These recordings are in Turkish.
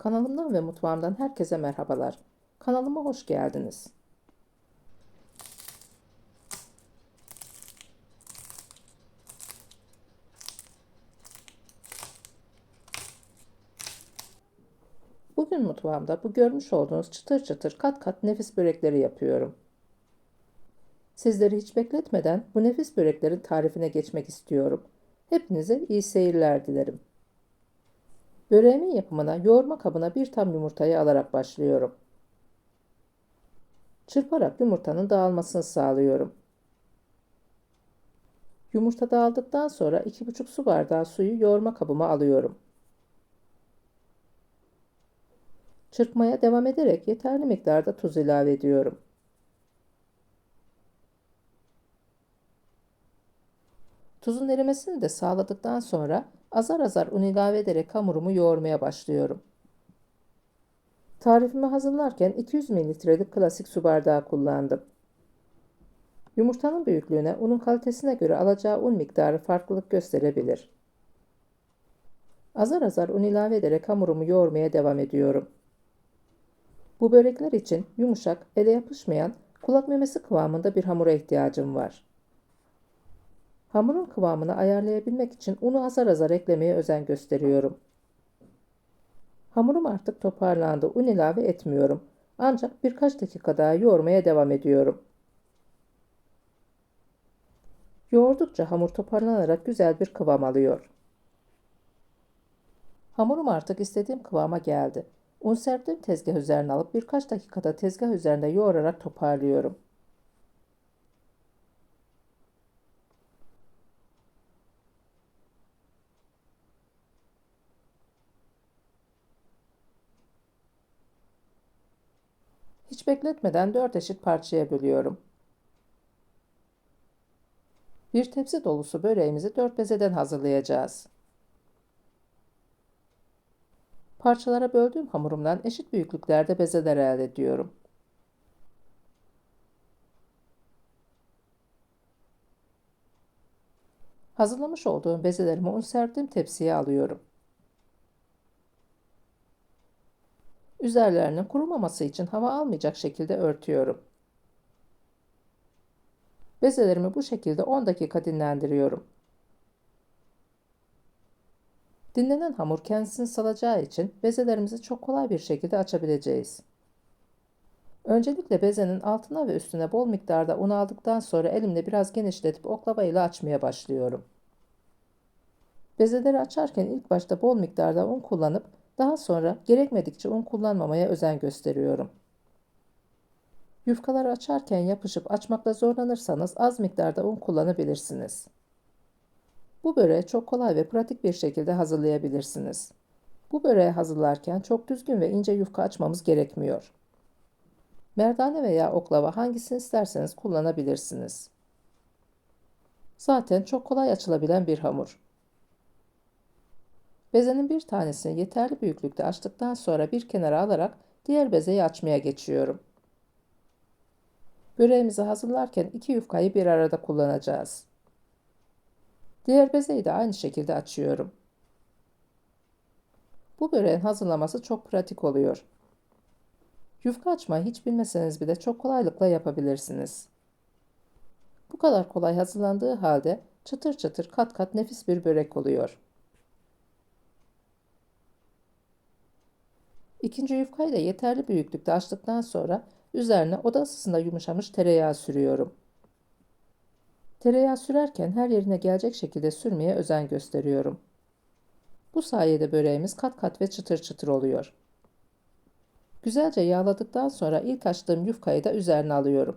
Kanalımdan ve mutfağımdan herkese merhabalar. Kanalıma hoş geldiniz. Bugün mutfağımda bu görmüş olduğunuz çıtır çıtır kat kat nefis börekleri yapıyorum. Sizleri hiç bekletmeden bu nefis böreklerin tarifine geçmek istiyorum. Hepinize iyi seyirler dilerim. Böreğimin yapımına yoğurma kabına bir tam yumurtayı alarak başlıyorum. Çırparak yumurtanın dağılmasını sağlıyorum. Yumurta dağıldıktan sonra 2,5 su bardağı suyu yoğurma kabıma alıyorum. Çırpmaya devam ederek yeterli miktarda tuz ilave ediyorum. Tuzun erimesini de sağladıktan sonra azar azar un ilave ederek hamurumu yoğurmaya başlıyorum. Tarifimi hazırlarken 200 mililitrelik klasik su bardağı kullandım. Yumurtanın büyüklüğüne, unun kalitesine göre alacağı un miktarı farklılık gösterebilir. Azar azar un ilave ederek hamurumu yoğurmaya devam ediyorum. Bu börekler için yumuşak, ele yapışmayan, kulak memesi kıvamında bir hamura ihtiyacım var. Hamurun kıvamını ayarlayabilmek için unu azar azar eklemeye özen gösteriyorum. Hamurum artık toparlandı. Un ilave etmiyorum. Ancak birkaç dakika daha yoğurmaya devam ediyorum. Yoğurdukça hamur toparlanarak güzel bir kıvam alıyor. Hamurum artık istediğim kıvama geldi. Un serptiğim tezgah üzerine alıp birkaç dakikada tezgah üzerinde yoğurarak toparlıyorum. Hiç bekletmeden 4 eşit parçaya bölüyorum. Bir tepsi dolusu böreğimizi 4 bezeden hazırlayacağız. Parçalara böldüğüm hamurumdan eşit büyüklüklerde bezeler elde ediyorum. Hazırlamış olduğum bezelerimi un serptiğim tepsiye alıyorum. Üzerlerinin kurumaması için hava almayacak şekilde örtüyorum. Bezelerimi bu şekilde 10 dakika dinlendiriyorum. Dinlenen hamur kendisini salacağı için bezelerimizi çok kolay bir şekilde açabileceğiz. Öncelikle bezenin altına ve üstüne bol miktarda un aldıktan sonra elimle biraz genişletip oklava ile açmaya başlıyorum. Bezeleri açarken ilk başta bol miktarda un kullanıp daha sonra gerekmedikçe un kullanmamaya özen gösteriyorum. Yufkaları açarken yapışıp açmakta zorlanırsanız az miktarda un kullanabilirsiniz. Bu böreği çok kolay ve pratik bir şekilde hazırlayabilirsiniz. Bu böreği hazırlarken çok düzgün ve ince yufka açmamız gerekmiyor. Merdane veya oklava hangisini isterseniz kullanabilirsiniz. Zaten çok kolay açılabilen bir hamur. Bezenin bir tanesini yeterli büyüklükte açtıktan sonra bir kenara alarak diğer bezeyi açmaya geçiyorum. Böreğimizi hazırlarken iki yufkayı bir arada kullanacağız. Diğer bezeyi de aynı şekilde açıyorum. Bu böreğin hazırlaması çok pratik oluyor. Yufka açmayı hiç bilmeseniz bile çok kolaylıkla yapabilirsiniz. Bu kadar kolay hazırlandığı halde çıtır çıtır kat kat nefis bir börek oluyor. İkinci yufkayı da yeterli büyüklükte açtıktan sonra üzerine oda ısısında yumuşamış tereyağı sürüyorum. Tereyağı sürerken her yerine gelecek şekilde sürmeye özen gösteriyorum. Bu sayede böreğimiz kat kat ve çıtır çıtır oluyor. Güzelce yağladıktan sonra ilk açtığım yufkayı da üzerine alıyorum.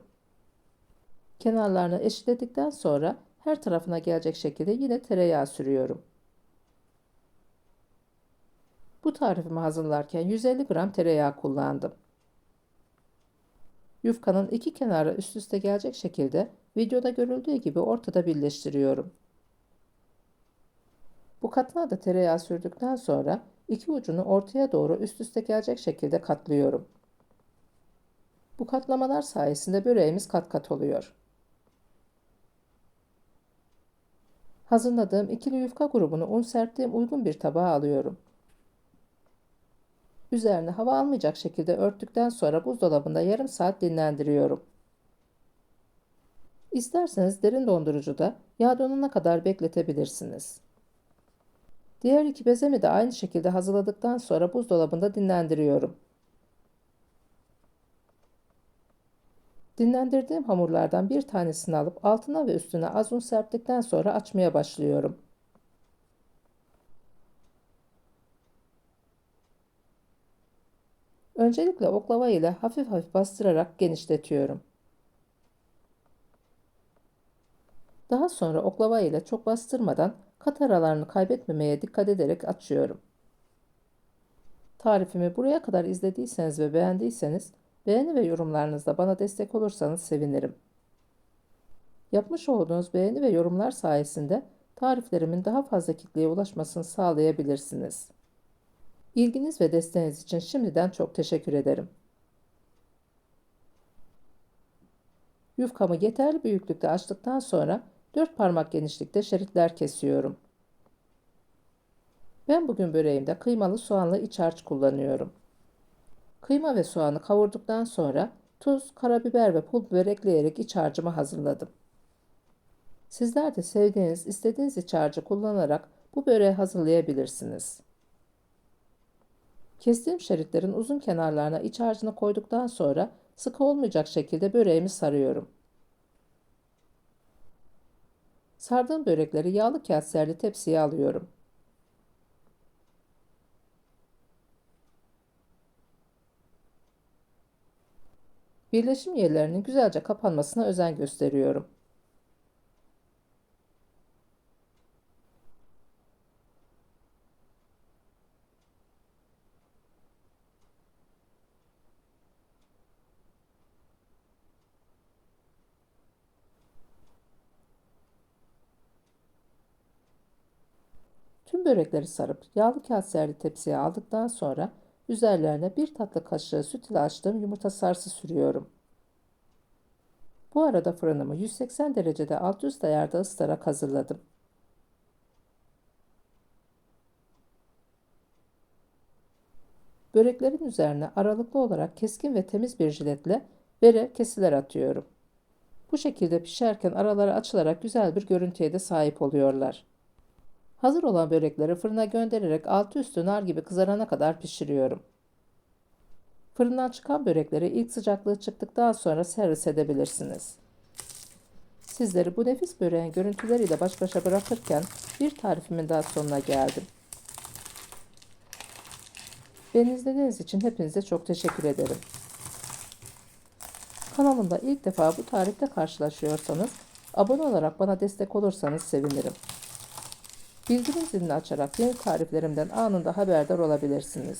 Kenarlarını eşitledikten sonra her tarafına gelecek şekilde yine tereyağı sürüyorum. Bu tarifimi hazırlarken 150 gram tereyağı kullandım. Yufkanın iki kenarı üst üste gelecek şekilde videoda görüldüğü gibi ortada birleştiriyorum. Bu katına da tereyağı sürdükten sonra iki ucunu ortaya doğru üst üste gelecek şekilde katlıyorum. Bu katlamalar sayesinde böreğimiz kat kat oluyor. Hazırladığım ikili yufka grubunu un serptiğim uygun bir tabağa alıyorum. Üzerine hava almayacak şekilde örttükten sonra buzdolabında yarım saat dinlendiriyorum. İsterseniz derin dondurucuda yağ donana kadar bekletebilirsiniz. Diğer iki bezemi de aynı şekilde hazırladıktan sonra buzdolabında dinlendiriyorum. Dinlendirdiğim hamurlardan bir tanesini alıp altına ve üstüne az un serptikten sonra açmaya başlıyorum. Öncelikle oklava ile hafif hafif bastırarak genişletiyorum. Daha sonra oklava ile çok bastırmadan kat aralarını kaybetmemeye dikkat ederek açıyorum. Tarifimi buraya kadar izlediyseniz ve beğendiyseniz beğeni ve yorumlarınızda bana destek olursanız sevinirim. Yapmış olduğunuz beğeni ve yorumlar sayesinde tariflerimin daha fazla kitleye ulaşmasını sağlayabilirsiniz. İlginiz ve desteğiniz için şimdiden çok teşekkür ederim. Yufkamı yeterli büyüklükte açtıktan sonra 4 parmak genişlikte şeritler kesiyorum. Ben bugün böreğimde kıymalı soğanlı iç harç kullanıyorum. Kıyma ve soğanı kavurduktan sonra tuz, karabiber ve pul biber ekleyerek iç harcımı hazırladım. Sizler de sevdiğiniz, istediğiniz iç harcı kullanarak bu böreği hazırlayabilirsiniz. Kestiğim şeritlerin uzun kenarlarına iç harcını koyduktan sonra sıkı olmayacak şekilde böreğimi sarıyorum. Sardığım börekleri yağlı kağıt serili tepsiye alıyorum. Birleşim yerlerinin güzelce kapanmasına özen gösteriyorum. Börekleri sarıp yağlı kağıt serili tepsiye aldıktan sonra üzerlerine bir tatlı kaşığı süt ile açtığım yumurta sarısı sürüyorum. Bu arada fırınımı 180 derecede alt üst ayarda ısıtarak hazırladım. Böreklerin üzerine aralıklı olarak keskin ve temiz bir jiletle bere kesiler atıyorum. Bu şekilde pişerken araları açılarak güzel bir görüntüye de sahip oluyorlar. Hazır olan börekleri fırına göndererek altı üstü nar gibi kızarana kadar pişiriyorum. Fırından çıkan börekleri ilk sıcaklığı çıktıktan sonra servis edebilirsiniz. Sizleri bu nefis böreğin görüntüleriyle baş başa bırakırken bir tarifimin daha sonuna geldim. Beni izlediğiniz için hepinize çok teşekkür ederim. Kanalımda ilk defa bu tarifte karşılaşıyorsanız abone olarak bana destek olursanız sevinirim. Bildirim zilini açarak yeni tariflerimden anında haberdar olabilirsiniz.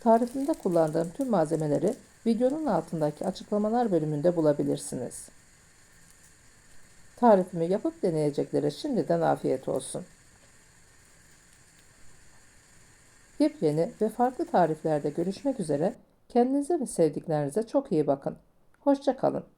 Tarifimde kullandığım tüm malzemeleri videonun altındaki açıklamalar bölümünde bulabilirsiniz. Tarifimi yapıp deneyeceklere şimdiden afiyet olsun. Yepyeni ve farklı tariflerde görüşmek üzere kendinize ve sevdiklerinize çok iyi bakın. Hoşçakalın.